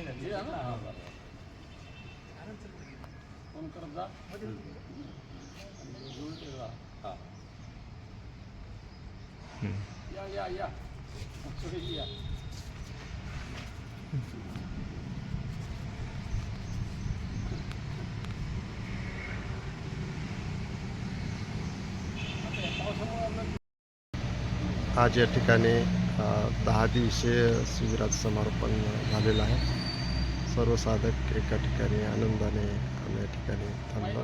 हे आहे ना? हा, बरं. फोन करत जा घेऊन ते जा. हा. या या या सुरेश या आता या पावसामुळे आपलं आज या ठिकाणी अ, दहा दिवसीय शिबिराचं समारोपण झालेलं आहे सर्व साधक एका ठिकाणी आनंदाने या ठिकाणी थांबलो.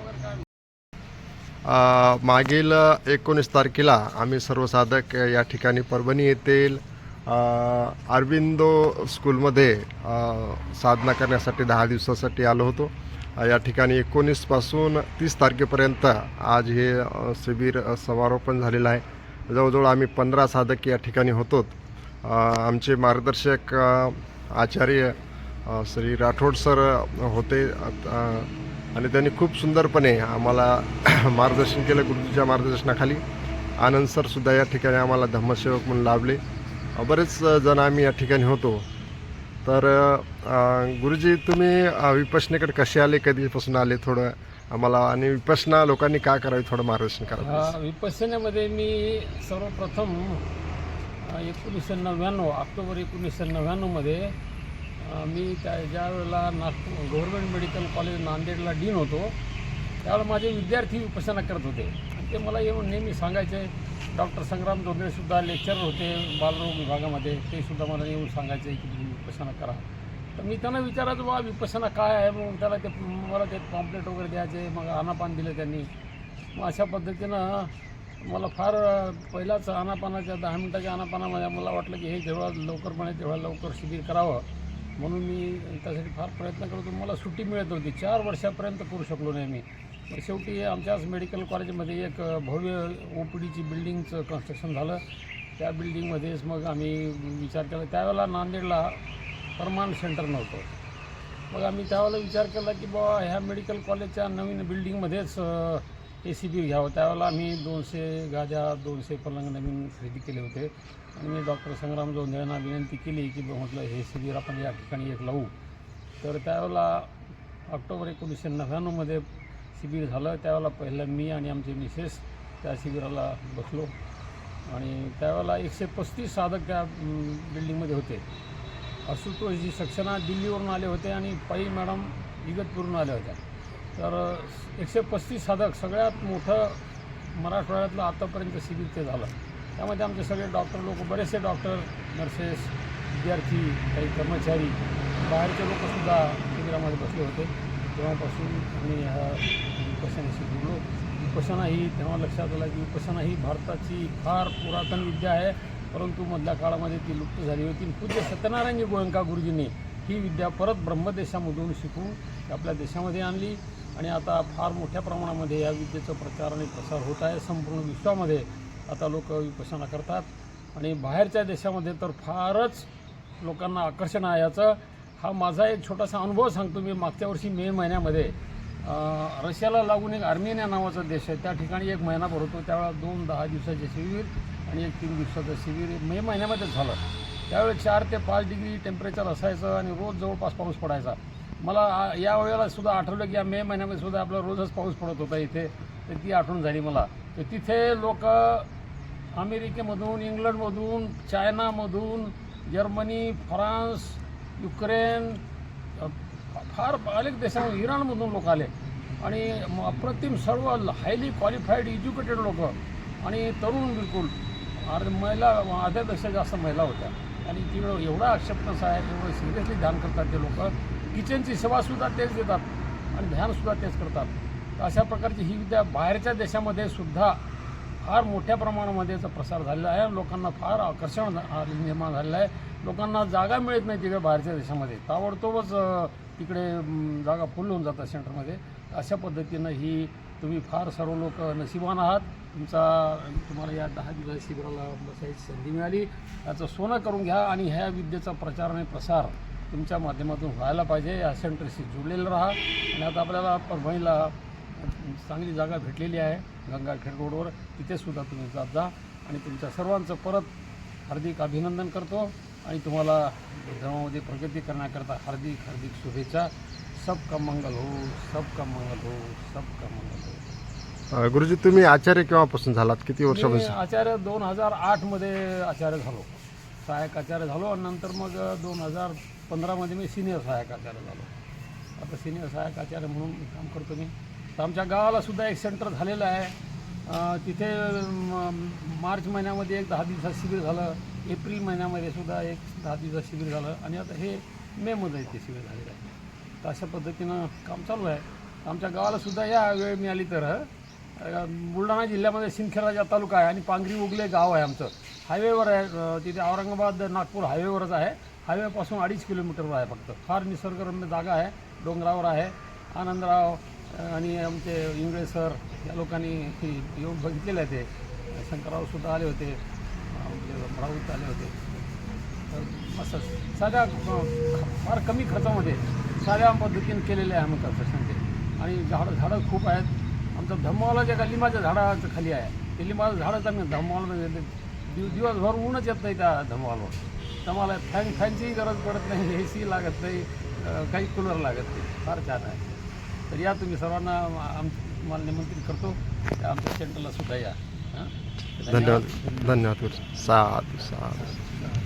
मागील एकोणीस तारखेला आम्ही सर्व साधक या ठिकाणी परभणी येथील अरविंदो स्कूलमध्ये साधना करण्यासाठी दहा दिवसासाठी आलो होतो. या ठिकाणी एकोणीसपासून तीस तारखेपर्यंत आज हे शिबिर समारोपण झालेलं आहे. जवळजवळ आम्ही पंधरा साधक या ठिकाणी होतो आमचे मार्गदर्शक आचार्य श्री राठोड सर होते. आणि त्यांनी खूप सुंदरपणे आम्हाला मार्गदर्शन केलं गुरुजीच्या मार्गदर्शनाखाली. आनंद सर सुद्धा या ठिकाणी आम्हाला धम्मसेवक म्हणून लाभले. बरेच जण आम्ही या ठिकाणी होतो. तर गुरुजी तुम्ही अ, विपश्यनेकडे कसे आले? कधीपासून आले थोडं आम्हाला आणि विपश्यना लोकांनी काय करावे थोडं मार्गदर्शन करा हा, विपश्यनेमध्ये मी सर्वप्रथम एकोणीसशे नव्याण्णव ऑक्टोबर एकोणीसशे नव्याण्णवमध्ये मी त्या ज्या वेळेला नागपूर गव्हर्मेंट मेडिकल कॉलेज नांदेडला डीन होतो त्यावेळेला माझे विद्यार्थी उपासना करत होते. आणि ते मला येऊन नेहमी सांगायचे डॉक्टर संग्राम जोंधळेसुद्धा लेक्चरर होते बालरोग विभागामध्ये. ते सुद्धा मला येऊन सांगायचे की तुम्ही उपासना करा. तर मी त्यांना विचारायचं बा विपसना काय आहे? मग त्याला ते मला ते पॉम्पलेट वगैरे द्यायचे मग आनापान दिलं त्यांनी. मग अशा पद्धतीनं मला फार पहिलाच आनापानाच्या दहा मिनटाच्या आनापानामध्ये मला वाटलं की हे जेव्हा लवकरपणे तेव्हा लवकर शिबिर करावं. म्हणून मी त्यासाठी फार प्रयत्न करतो. मला सुट्टी मिळत होती चार वर्षापर्यंत करू शकलो नाही मी. मग शेवटी आमच्याच मेडिकल कॉलेजमध्ये एक भव्य ओ पी डीची बिल्डिंगचं कन्स्ट्रक्शन झालं. त्या बिल्डिंगमध्येच मग आम्ही विचार केला. त्यावेळेला नांदेडला परमानंट सेंटर नव्हतं. मग आम्ही त्यावेळेला विचार केला की बाबा ह्या मेडिकल कॉलेजच्या नवीन बिल्डिंगमध्येच ए सी बी घ्यावं त्यावेळेला आम्ही दोनशे गाद्या दोनशे पलंग नवीन खरेदी केले होते. आणि मी डॉक्टर संग्राम जोंधळ्यांना विनंती केली की म्हटलं हे शिबिर आपण या ठिकाणी एक लावू. तर त्यावेळेला ऑक्टोबर एकोणीसशे नव्याण्णवमध्ये शिबिर झालं. त्यावेळेला पहिलं मी आणि आमचे मिसेस त्या शिबिराला बसलो. आणि त्यावेळेला एकशे पस्तीस साधक त्या बिल्डिंगमध्ये होते. आशुतोषजी सक्सेना दिल्लीवरून आले होते आणि पाई मॅडम इगतपूरून आल्या होत्या. तर एकशे पस्तीस साधक सगळ्यात मोठं मराठवाड्यातलं आतापर्यंत शिबिर ते झालं. त्यामध्ये आमचे सगळे डॉक्टर लोक बरेचसे डॉक्टर नर्सेस विद्यार्थी काही कर्मचारी बाहेरचे लोकसुद्धा शिबिरामध्ये बसले होते. तेव्हापासून आम्ही ह्या विपसनाशी जुळलो. उपासना ही तेव्हा लक्षात आलं की उपासना ही भारताची फार पुरातन विद्या आहे. परंतु मधल्या काळामध्ये ती लुप्त झाली होती. आणि पूज्य सत्यनारायणजी गोयंका गुरुजींनी ही विद्या परत ब्रह्मदेशामधून शिकून आपल्या देशामध्ये आणली. आणि आता फार मोठ्या प्रमाणामध्ये या विद्येचा प्रचार आणि प्रसार होत आहे. संपूर्ण विश्वामध्ये आता लोक विपसना करतात. आणि बाहेरच्या देशामध्ये तर फारच लोकांना आकर्षण आहे याचं. हा माझा एक छोटासा अनुभव सांगतो मी. मागच्या वर्षी मे महिन्यामध्ये रशियाला लागून एक आर्मेनिया नावाचा देश आहे. त्या ठिकाणी एक महिना भरतो त्यावेळेला दोन दहा दिवसाचे शिबिर आणि एक तीन दिवसाचं शिबिर मे महिन्यामध्येच झालं. त्यावेळेस चार ते पाच डिग्री टेम्परेचर असायचं आणि रोज जवळपास पाऊस पडायचा. मला या वेळेला सुद्धा आठवलं की या मे महिन्यामध्ये सुद्धा आपला रोजच पाऊस पडत होता इथे. तर ती आठवण झाली मला. तर तिथे लोक अमेरिकेमधून इंग्लंडमधून चायनामधून जर्मनी फ्रान्स युक्रेन फार अनेक देशांमधून इराणमधून लोक आले. आणि म- अप्रतिम सर्व हायली क्वालिफाईड एज्युकेटेड लोक आणि तरुण बिलकुल. अर्ध महिला अर्ध्यापेक्षा जास्त महिला होत्या. आणि तिकडं एवढा आक्षेपणस आहे एवढं सिरियसली ध्यान करतात ते लोक. किचनची सेवासुद्धा तेच देतात आणि ध्यानसुद्धा तेच करतात. तर अशा प्रकारची ही विद्या बाहेरच्या देशामध्ये सुद्धा फार मोठ्या प्रमाणामध्ये याचा प्रसार झालेला आहे. लोकांना फार आकर्षण झा- निर्माण झालेलं आहे. लोकांना जागा मिळत नाही तिकडे बाहेरच्या देशामध्ये. ताबडतोबच तिकडे जागा फुल होऊन जातात सेंटरमध्ये. अशा पद्धतीनं ही तुम्ही फार सर्व लोक नशिबान आहात. तुमचा तुम्हाला या दहा दिवस शिबिराला बसायची संधी मिळाली. याचं सोनं करून घ्या आणि ह्या विद्येचा प्रचार आणि प्रसार तुमच्या माध्यमातून व्हायला पाहिजे या सेंटरशी जुळलेलं राहा. आणि आता आपल्याला परभणीला चांगली जागा भेटलेली आहे गंगाखेड रोडवर. तिथे सुद्धा तुम्ही जात जा. आणि तुमच्या सर्वांचं परत हार्दिक अभिनंदन करतो. आणि तुम्हाला धर्मामध्ये प्रगती करण्याकरता हार्दिक हार्दिक शुभेच्छा. सबका मंगल हो सबका मंगल हो सबका मंगल हो. गुरुजी तुम्ही आचार्य केव्हापासून झालात? किती वर्षापासून? आचार्य दोन हजार आठमध्ये आचार्य झालो. सहाय्यक आचार्य झालो. आणि नंतर मग दोन हजार पंधरामध्ये मी सिनियर सहाय्यक आचार्य झालो. आता सिनियर सहाय्यक आचार्य म्हणून काम करतो मी. तर आमच्या गावाला सुद्धा एक सेंटर झालेलं आहे. तिथे मार्च महिन्यामध्ये एक दहा दिवसात शिबिर झालं. एप्रिल महिन्यामध्ये सुद्धा एक दहा दिवसात शिबिर झालं. आणि आता हे मेमध्ये ते शिबिर झालेलं आहे. तर अशा पद्धतीनं काम चालू आहे. आमच्या गावालासुद्धा या वेळ मिळाली तर बुलढाणा जिल्ह्यामध्ये सिंदखेडराजा तालुका आहे आणि पांगरी उगले गाव आहे आमचं. हायवेवर आहे. तिथे औरंगाबाद नागपूर हायवेवरच आहे. हायवेपासून अडीच किलोमीटरवर आहे फक्त. फार निसर्गरम्य जागा आहे. डोंगरावर आहे. आनंदराव आणि आमचे इंगळे सर या लोकांनी येऊन बघितलेले आहे ते. शंकररावसुद्धा आले होते. राऊत आले होते. तर असं साध्या फार कमी खर्चामध्ये साध्या पद्धतीने केलेले आहे आम्ही कन्स्ट्रक्शन ते. आणि झाडं झाडं खूप आहेत. आमचं धम्मावाला जे का लिंबाच्या झाडाचं खाली आहे. ते लिंबाचं झाडंच आम्ही धम्मावाला म्हणजे दिव दिवसभर ऊनच येत नाही त्या धमालवर. तर मला फॅन फॅनचीही गरज पडत नाही ए सी लागत नाही काही कूलर लागत नाही. फार छान आहे. तर या तुम्ही सर्वांना आम तुम्हाला निमंत्रित करतो. आमच्या सेंटरला सुद्धा या. हां? धन्यवाद. धन्यवाद. साधू साधू.